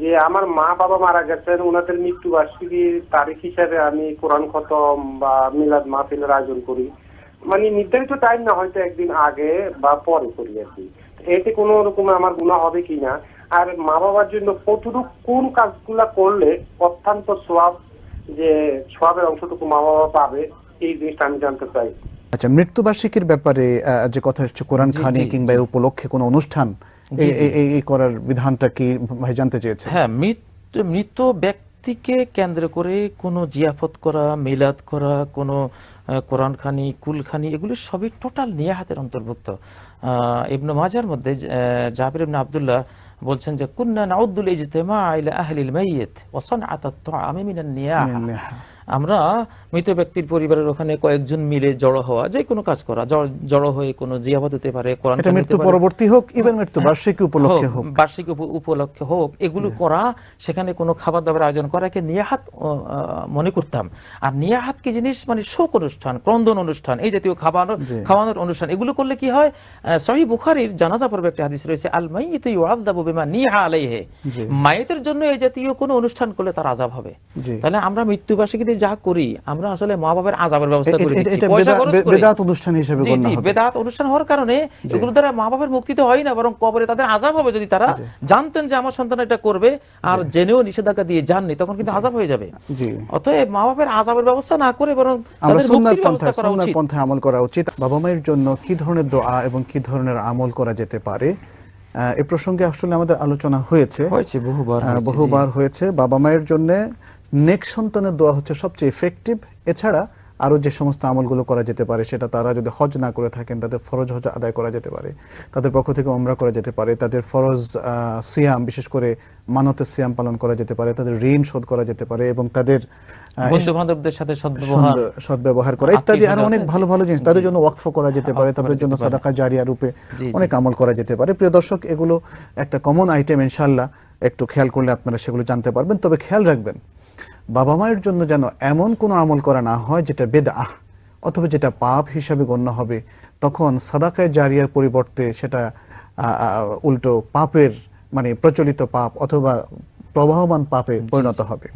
যে আমার মা বাবা মারা গেছেন ওনাদের মৃত্যু বার্ষিকীর তারিখ হিসাবে আমি কোরআন খতম বা মিলাদ মাহফিলের আয়োজন করি। মানে নির্ধারিত টাইম না হয়তো একদিন আগে বা পরে করি আর কি। এতে কোনো রকম আমার গুণা হবে কিনা আর মা বাবার জন্য কতটুকু কোন কাজগুলা করলে অত্যন্ত সোয়াব যে সোয়াবের অংশটুকু মা বাবা পাবে এই জিনিসটা আমি জানতে চাই। আচ্ছা মৃত্যুবার্ষিকীর ব্যাপারে আহ, যে কথা হচ্ছে কোরআন খানি কিংবা উপলক্ষে কোনো অনুষ্ঠান এই- করার বিধানটা কি ভাই জানতে চেয়েছে হ্যাঁ মৃত ব্যক্তিকে কেন্দ্র করে কোনো জিয়াফত করা মিলাদ করা কোনো আহ, কোরআন খানি কুলখানি এগুলো সবই টোটাল নিয়াহাতের অন্তর্ভুক্ত। আহ, ইবনু মাজার মধ্যে জাবির ইবনে আব্দুল্লাহ বলছেন যে কুন্না নাউদ্দুল ইজতিমা ইলা আহলিল মাইয়িত ওয়া সানআতাত তুআমি মিনান নিয়াহা। আমরা মৃত ব্যক্তির পরিবারের ওখানে কয়েকজন মিলে জড়ো হওয়া যে কোনো কাজ করা জড়ো হয়ে কোনো জিয়াফত হতে পারে কোরআন মৃত্যু পরবর্তী হোক ইভেন মৃত্যু বার্ষিকী উপলক্ষে হোক বার্ষিক উপলক্ষে হোক এগুলো করা সেখানে কোনো খাবার দাবার আয়োজন করাকে নিয়াহাত মনে করতাম। আর নিয়াহাত কি জিনিস? মানে শোক অনুষ্ঠান ক্রন্দন অনুষ্ঠান এই জাতীয় খাবানোর খাওয়ানোর অনুষ্ঠান এগুলো করলে কি হয়? সহি বুখারীর জানাজা পর্বে একটা হাদিস রয়েছে আল মাইয়িতু ইউআযাবু বিমা নিহা আলাইহি। মায়েতের জন্য এই জাতীয় কোনো অনুষ্ঠান করলে তার আযাব হবে। তাহলে আমরা মৃত্যুবার্ষিকীতে যা করি আমরা আসলে মা বাবার আযাবের ব্যবস্থা করে দিচ্ছি। পয়সা খরচ করে। বেদাত অনুষ্ঠান হিসেবে জি, গণ্য জি, হবে। বেদাত অনুষ্ঠান হওয়ার কারণে এগুলো দ্বারা মা বাবার মুক্তি তো হয় না বরং কবরে তাদের আজাব হবে যদি তারা জানতেন যে আমার সন্তান এটা করবে আর জেনেও নিষেধাজ্ঞা দিয়ে জাননি তখন কিন্তু আজাব হয়ে যাবে। জি। অতএব মা বাবার আজাবের ব্যবস্থা না করে বরং আমরা তাদের সুন্নার পন্থায় করা সুন্নার উচিত। আমল করা উচিত। বাবা মায়ের জন্য কি ধরনের দোয়া এবং কি ধরনের আমল করা যেতে পারে? এ প্রসঙ্গে আসলে আমাদের আলোচনা হয়েছে। হয়েছে বহুবার জি। বহুবার হয়েছে। বাবা মায়ের জন্য নেক্সট সন্তানের দোয়া হচ্ছে সবচেয়ে ইফেক্টিভ এছাড়া আরও যে সমস্ত আমলগুলো করা যেতে পারে সেটা তারা যদি হজ না করে থাকেন তাদের ফরজ হজ আদায় করা যেতে পারে। তাদের পক্ষ থেকে ওমরা করা যেতে পারে। তাদের ফরজ সিয়াম বিশেষ করে মানতের সিয়াম পালন করা যেতে পারে। তাদের ঋণ শোধ করা যেতে পারে এবং তাদের আহ, বন্ধু বান্ধবদের সাথে সদ্ব্যবহার সদ্ব্য- সদ্ব্যবহার করা ইত্যাদি আরও অনেক ভালো ভালো জিনিস। তাদের জন্য ওয়াকফ করা যেতে পারে। তাদের জন্য সাদাকা জারিয়া রূপে। অনেক আমল করা যেতে পারে। প্রিয় দর্শক এগুলো একটা কমন আইটেম ইনশাল্লাহ একটু খেয়াল করলে আপনারা সেগুলো জানতে পারবেন। তবে খেয়াল রাখবেন বাবা মায়ের জন্য যেন এমন কোনো আমল করা না হয় যেটা বেদাহ অথবা যেটা পাপ হিসাবে গণ্য হবে তখন সাদাকায় জারিয়ার পরিবর্তে সেটা উল্টো পাপের মানে প্রচলিত পাপ অথবা প্রবাহমান পাপে পরিণত হবে।